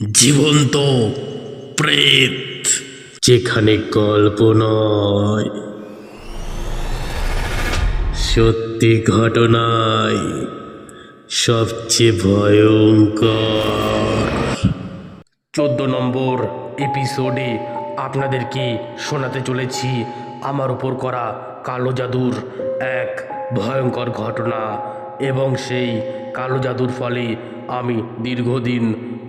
জীবন্ত প্রেত। যেখানে গল্প নয়, সত্যি ঘটনায় সবচেয়ে ভয়ঙ্কর। চোদ্দ নম্বর এপিসোডে আপনাদেরকে শোনাতে চলেছি? আমার উপর করা কালো জাদুর এক ভয়ঙ্কর ঘটনা এবং সেই কালো জাদুর ফলে আমি দীর্ঘদিন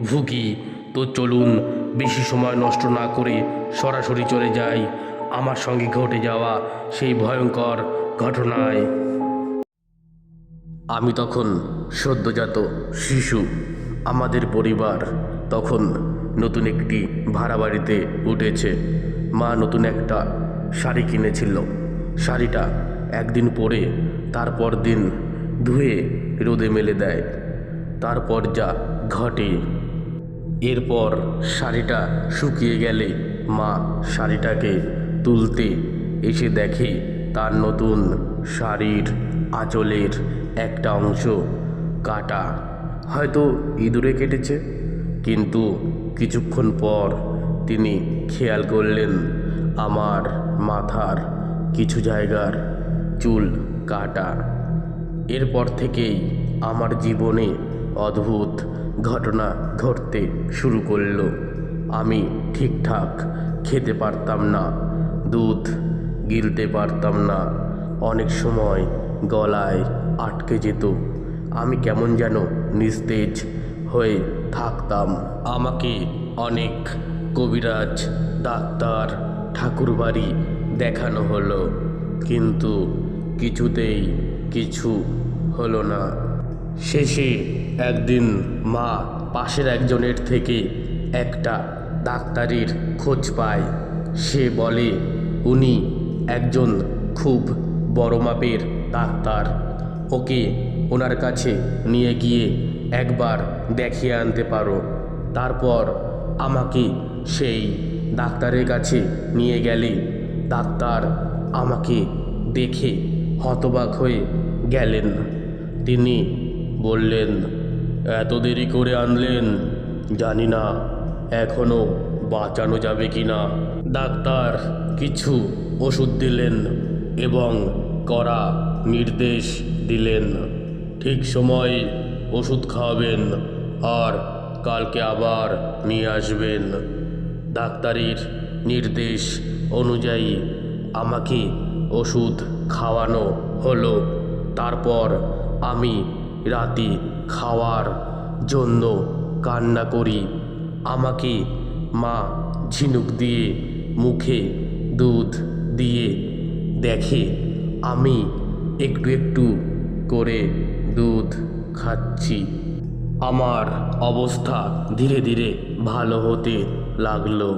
ভুগি, তো চলুন বেশি সময় নষ্ট না করে সরাসরি চলে যাই। আমার সঙ্গে ঘটে যাওয়া সেই ভয়ঙ্কর ঘটনায়। আমি তখন সদ্যজাত শিশু। আমাদের পরিবার তখন নতুন একটি ভাড়া বাড়িতে উঠেছে। মা নতুন একটা শাড়ি কিনেছিল। শাড়িটা একদিন পরে, তারপর দিন ধুয়ে রোদে মেলে দেয়। তারপর যা ঘটে এরপর শাড়িটা শুকিয়ে গেলে মা শাড়িটাকে তুলতে এসে দেখে তার নতুন শাড়ির আঁচলের একটা অংশ কাটা। হয়তো ইঁদুরে কেটেছে, কিন্তু কিছুক্ষণ পর তিনি খেয়াল করলেন আমার মাথার কিছু জায়গার চুল কাটা। এরপর থেকেই আমার জীবনে অদ্ভুত ঘটনা ঘটতে শুরু করল। আমি ঠিকঠাক খেতে পারতাম না, দুধ গিলতে পারতাম না। অনেক সময় গলায় আটকে যেত। আমি কেমন যেন নিস্তেজ হয়ে থাকতাম। আমাকে অনেক কবিরাজ, ডাক্তার, ঠাকুরবাড়ি দেখানো হলো। কিন্তু কিছুতেই কিছু হলো না। শেষে একদিন মা পাশের একজনের থেকে একটা ডাক্তারির খোঁজ পায়। সে বলে, উনি একজন খুব বড় মাপের ডাক্তার। ওকে ওনার কাছে নিয়ে গিয়ে একবার দেখিয়ে আনতে পারো। তারপর আমাকে সেই ডাক্তারের কাছে নিয়ে গেলে ডাক্তার আমাকে দেখে হতবাক হয়ে গেলেন। তিনি বললেন, এত দেরি করে আনলেন? জানি না, এখনও বাঁচানো যাবে কি না। ডাক্তার কিছু ওষুধ দিলেন এবং করা নির্দেশ দিলেন, ঠিক সময় ওষুধ খাওয়াবেন আর কালকে আবার নিয়ে আসবেন। ডাক্তারের নির্দেশ অনুযায়ী আমাকে ওষুধ খাওয়ানো হলো। তারপর আমি রাতে খাওয়ার জন্য কান্না করি। আমাকে মা ঝিনুক দিয়ে মুখে দুধ দিয়ে দেখে, আমি একটু একটু করে দুধ খাচ্ছি। আমার অবস্থা ধীরে ধীরে ভালো হতে লাগল।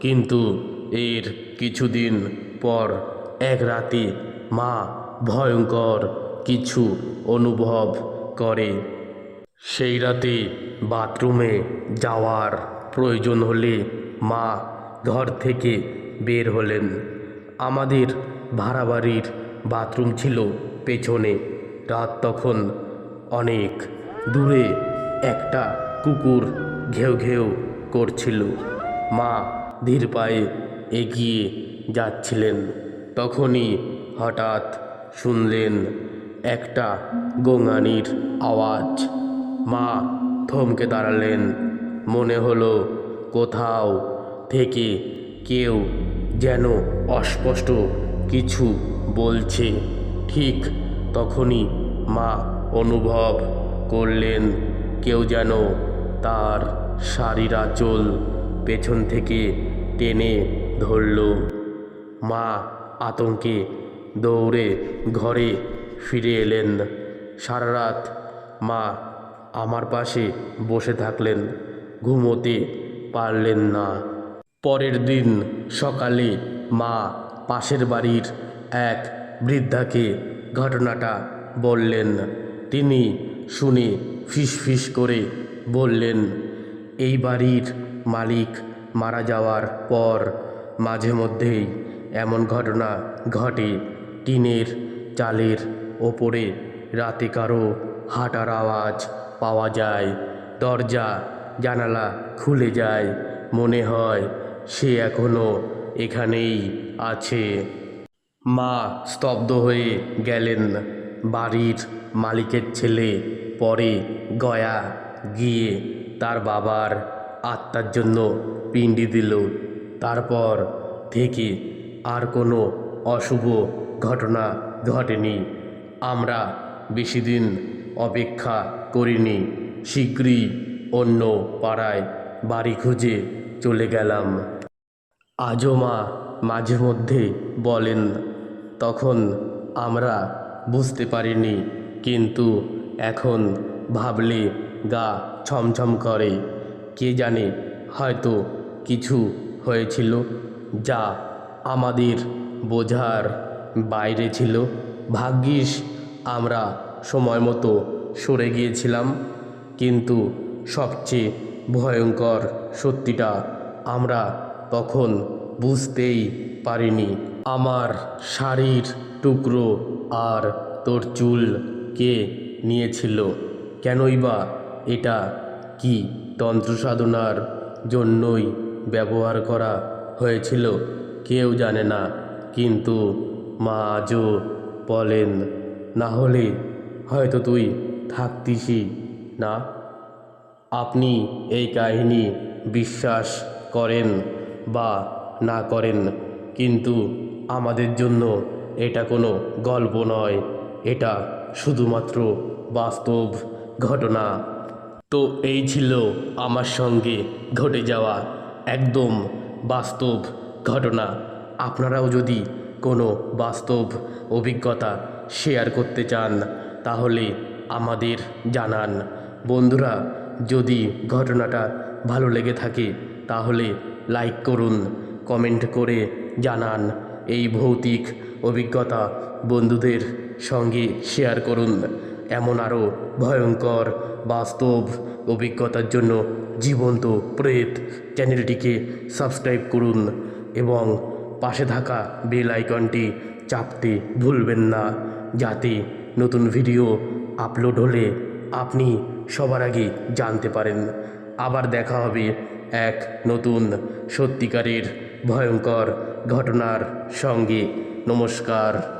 কিন্তু এর কিছুদিন পর এক রাতে মা ভয়ঙ্কর কিছু অনুভব করে। সেই রাতে বাথরুমে যাওয়ার প্রয়োজন হলে মা ঘর থেকে বের হলেন। আমাদের ভাড়া বাড়ির বাথরুম ছিল পেছনে। রাত তখন অনেক দূরে একটা কুকুর ঘেউ ঘেউ করছিল। মা ধীর পায়ে এগিয়ে যাচ্ছিলেন। তখনই হঠাৎ শুনলেন একটা গোঙানির আওয়াজ। মা থমকে দাঁড়ালেন। মনে হলো কোথাও থেকে কেউ যেন অস্পষ্ট কিছু বলছে। ঠিক তখনই মা অনুভব করলেন কেউ যেন তার শাড়ির আঁচল পেছন থেকে টেনে ধরল। মা আতঙ্কে দৌড়ে ঘরে ফিরে এলেন। সারা রাত মা আমার পাশে বসে থাকলেন, ঘুমোতে পারলেন না। পরের দিন সকালে মা পাশের বাড়ির এক বৃদ্ধাকে ঘটনাটা বললেন। তিনি শুনে ফিস করে বললেন, এই বাড়ির মালিক মারা যাওয়ার পর মাঝে মধ্যেই এমন ঘটনা ঘটে। টিনের চালের ওপরে। রাতে কারও হাঁটার আওয়াজ পাওয়া যায়। দরজা, জানালা খুলে যায়। মনে হয় সে এখনও এখানেই আছে। মা স্তব্ধ হয়ে গেলেন। বাড়ির মালিকের ছেলে পরে গয়া গিয়ে তার বাবার আত্মার জন্য পিণ্ডি দিল। তারপর থেকে আর কোনো অশুভ ঘটনা ঘটেনি। আমরা বেশি দিন অপেক্ষা করিনি শীঘ্রই অন্য পাড়ায় বাড়ি খুঁজে চলে গেলাম। আজও মা মাঝে মধ্যে বলেন, তখন আমরা বুঝতে পারিনি, কিন্তু এখন ভাবলে গা ছমছম করে। কে জানে হয়তো কিছু হয়েছিল যা আমাদের বোঝার বাইরে ছিল। ভাগ্যিস আমরা সময় মতো সরে গিয়েছিলাম, কিন্তু সবচেয়ে ভয়ঙ্কর সত্যিটা আমরা তখন বুঝতেই পারিনি। আমার শাড়ির টুকরো আর তোর চুল কে নিয়েছিল? কেনই বা এটা কি তন্ত্র সাধনার জন্যই ব্যবহার করা হয়েছিল? কেউ জানে না, কিন্তু মা আজও বলেন, না হলে হয়তো তুই থাকতিসই। না, আপনি এই কাহিনী বিশ্বাস করেন বা না করেন, কিন্তু আমাদের জন্য এটা কোনো গল্প নয়। এটা শুধুমাত্র বাস্তব ঘটনা। তো এই ছিল আমার সঙ্গে ঘটে যাওয়া একদম বাস্তব ঘটনা। আপনারাও যদি কোনো বাস্তব অভিজ্ঞতা শেয়ার করতে চান, তাহলে আমাদের জানান। বন্ধুরা, যদি ঘটনাটা ভালো লেগে থাকে, তাহলে লাইক করুন কমেন্ট করে জানান। এই ভৌতিক অভিজ্ঞতা বন্ধুদের সঙ্গে শেয়ার করুন। এমন আরও ভয়ঙ্কর বাস্তব অভিজ্ঞতার জন্য জীবন্ত প্রেত চ্যানেলটিকে সাবস্ক্রাইব করুন এবং পাশে থাকা বেল আইকনটি চাপতে ভুলবেন না। যাতে নতুন ভিডিও আপলোড হলে আপনি সবার আগে জানতে পারেন। আবার দেখা হবে এক নতুন সত্যিকারের ভয়ঙ্কর ঘটনার সঙ্গে। নমস্কার।